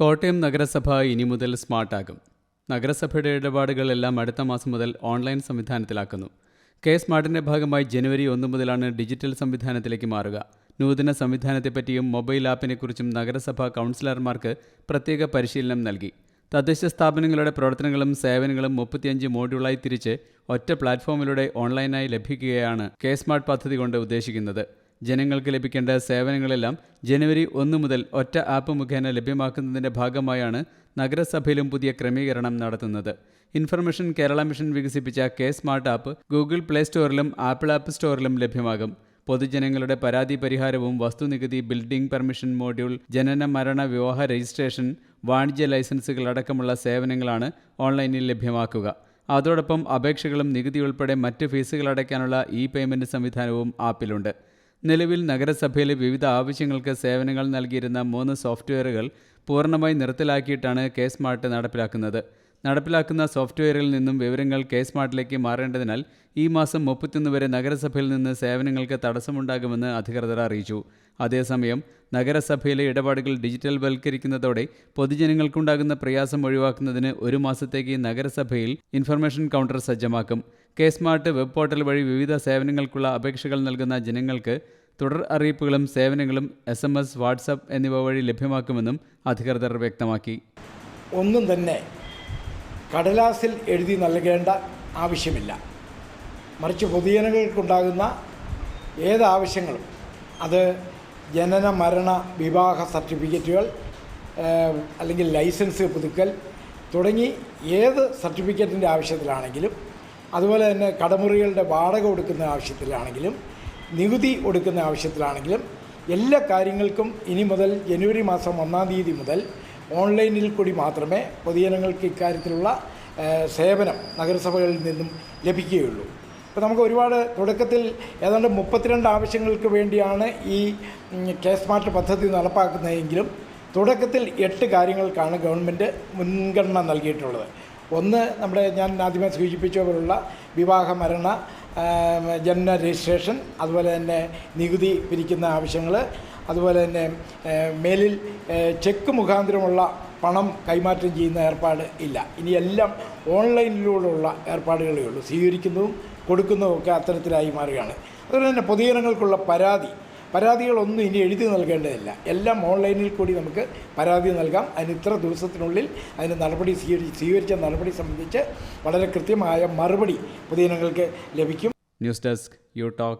കോട്ടയം നഗരസഭ ഇനി മുതൽ സ്മാർട്ടാകും. നഗരസഭയുടെ ഇടപാടുകളെല്ലാം അടുത്ത മാസം മുതൽ ഓൺലൈൻ സംവിധാനത്തിലാക്കുന്നു. കെ സ്മാർട്ടിന്റെ ഭാഗമായി ജനുവരി ഒന്ന് മുതലാണ് ഡിജിറ്റൽ സംവിധാനത്തിലേക്ക് മാറുക. നൂതന സംവിധാനത്തെപ്പറ്റിയും മൊബൈൽ ആപ്പിനെക്കുറിച്ചും നഗരസഭ കൗൺസിലർമാർക്ക് പ്രത്യേക പരിശീലനം നൽകി. തദ്ദേശ സ്ഥാപനങ്ങളുടെ പ്രവർത്തനങ്ങളും സേവനങ്ങളും മുപ്പത്തിയഞ്ച് മോഡ്യൂളായി തിരിച്ച് ഒറ്റ പ്ലാറ്റ്ഫോമിലൂടെ ഓൺലൈനായി ലഭിക്കുകയാണ് കെ സ്മാർട്ട് പദ്ധതി കൊണ്ട് ഉദ്ദേശിക്കുന്നത്. ജനങ്ങൾക്ക് ലഭിക്കേണ്ട സേവനങ്ങളെല്ലാം ജനുവരി ഒന്ന് മുതൽ ഒറ്റ ആപ്പ് മുഖേന ലഭ്യമാക്കുന്നതിന്റെ ഭാഗമായാണ് നഗരസഭയിലും പുതിയ ക്രമീകരണം നടത്തുന്നത്. ഇൻഫർമേഷൻ കേരള മിഷൻ വികസിപ്പിച്ച K smart app Google Play സ്റ്റോറിലും Apple app സ്റ്റോറിലും ലഭ്യമാകും. പൊതുജനങ്ങളുടെ പരാതി പരിഹാരവും വസ്തുനികുതി ബിൽഡിംഗ് പെർമിഷൻ മോഡ്യൂൾ ജനന മരണ വിവാഹ രജിസ്ട്രേഷൻ വാണിജ്യ ലൈസൻസുകൾ അടക്കമുള്ള സേവനങ്ങളാണ് ഓൺലൈനിൽ ലഭ്യമാക്കുക. അതോടൊപ്പം അപേക്ഷകളും നികുതി ഉൾപ്പെടെ മറ്റ് ഫീസുകൾ അടയ്ക്കാനുള്ള ഇ പേയ്മെന്റ് സംവിധാനവും ആപ്പിലുണ്ട്. നിലവിൽ നഗരസഭയിലെ വിവിധ ആവശ്യങ്ങൾക്ക് സേവനങ്ങൾ നൽകിയിരുന്ന മൂന്ന് സോഫ്റ്റ്വെയറുകൾ പൂർണമായി നിർത്തലാക്കിയിട്ടാണ് കെ സ്മാർട്ട് നടപ്പിലാക്കുന്നത്. നടപ്പിലാക്കുന്ന സോഫ്റ്റ്വെയറിൽ നിന്നും വിവരങ്ങൾ കെ സ്മാർട്ടിലേക്ക് മാറേണ്ടതിനാൽ ഈ മാസം മുപ്പത്തിയൊന്ന് വരെ നഗരസഭയിൽ നിന്ന് സേവനങ്ങൾക്ക് തടസ്സമുണ്ടാകുമെന്ന് അധികൃതർ അറിയിച്ചു. അതേസമയം നഗരസഭയിലെ ഇടപാടുകൾ ഡിജിറ്റൽ വൽക്കരിക്കുന്നതോടെ പൊതുജനങ്ങൾക്കുണ്ടാകുന്ന പ്രയാസം ഒഴിവാക്കുന്നതിന് ഒരു മാസത്തേക്ക് നഗരസഭയിൽ ഇൻഫർമേഷൻ കൗണ്ടർ സജ്ജമാക്കും. കെ സ്മാർട്ട് വെബ് പോർട്ടൽ വഴി വിവിധ സേവനങ്ങൾക്കുള്ള അപേക്ഷകൾ നൽകുന്ന ജനങ്ങൾക്ക് തുടർ അറിയിപ്പുകളും സേവനങ്ങളും എസ് എം എസ് വാട്സപ്പ് എന്നിവ വഴി ലഭ്യമാക്കുമെന്നും അധികൃതർ വ്യക്തമാക്കി. ഒന്നും തന്നെ കടലാസിൽ എഴുതി നൽകേണ്ട ആവശ്യമില്ല. മറിച്ച് പൊതുജനങ്ങൾക്കുണ്ടാകുന്ന ഏതാവശ്യങ്ങളും അത് ജനന മരണ വിവാഹ സർട്ടിഫിക്കറ്റുകൾ അല്ലെങ്കിൽ ലൈസൻസ് പുതുക്കൽ തുടങ്ങി ഏത് സർട്ടിഫിക്കറ്റിന്റെ ആവശ്യത്തിലാണെങ്കിലും അതുപോലെ തന്നെ കടമുറികളുടെ വാടക കൊടുക്കുന്ന ആവശ്യത്തിലാണെങ്കിലും നികുതി കൊടുക്കുന്ന ആവശ്യത്തിലാണെങ്കിലും എല്ലാ കാര്യങ്ങൾക്കും ഇനി മുതൽ ജനുവരി മാസം ഒന്നാം തീയതി മുതൽ ഓൺലൈനിൽ കൂടി മാത്രമേ പൊതുജനങ്ങൾക്ക് ഇക്കാര്യത്തിലുള്ള സേവനം നഗരസഭകളിൽ നിന്നും ലഭിക്കുകയുള്ളൂ. ഇപ്പോൾ നമുക്ക് ഒരുപാട് തുടക്കത്തിൽ ഏതാണ്ട് മുപ്പത്തിരണ്ട് ആവശ്യങ്ങൾക്ക് വേണ്ടിയാണ് ഈ കെ സ്മാർട്ട് പദ്ധതി നടപ്പാക്കുന്നതെങ്കിലും തുടക്കത്തിൽ എട്ട് കാര്യങ്ങൾക്കാണ് ഗവൺമെന്റ് മുൻഗണന നൽകിയിട്ടുള്ളത്. ഒന്ന് നമ്മുടെ ഞാൻ ആദ്യമേ സൂചിപ്പിച്ച പോലുള്ള വിവാഹ മരണ ജനന രജിസ്ട്രേഷൻ അതുപോലെ തന്നെ നികുതി പിരിക്കുന്ന ആവശ്യങ്ങൾ അതുപോലെ തന്നെ മേലിൽ ചെക്ക് മുഖാന്തരമുള്ള പണം കൈമാറ്റം ചെയ്യുന്ന ഏർപ്പാട് ഇല്ല. ഇനി എല്ലാം ഓൺലൈനിലൂടെയുള്ള ഏർപ്പാടുകളേ ഉള്ളൂ. സ്വീകരിക്കുന്നതും കൊടുക്കുന്നതും ഒക്കെ അത്തരത്തിലായി മാറുകയാണ്. അതുപോലെ തന്നെ പൊതുജനങ്ങൾക്കുള്ള പരാതി. പരാതികളൊന്നും ഇനി എഴുതി നൽകേണ്ടതില്ല. എല്ലാം ഓൺലൈനിൽ കൂടി നമുക്ക് പരാതി നൽകാം. അതിന് ഇത്ര ദിവസത്തിനുള്ളിൽ അതിന് നടപടി സ്വീകരിച്ച് സ്വീകരിച്ച നടപടി സംബന്ധിച്ച് വളരെ കൃത്യമായ മറുപടി പൊതുജനങ്ങൾക്ക് ലഭിക്കും. News desk U talk.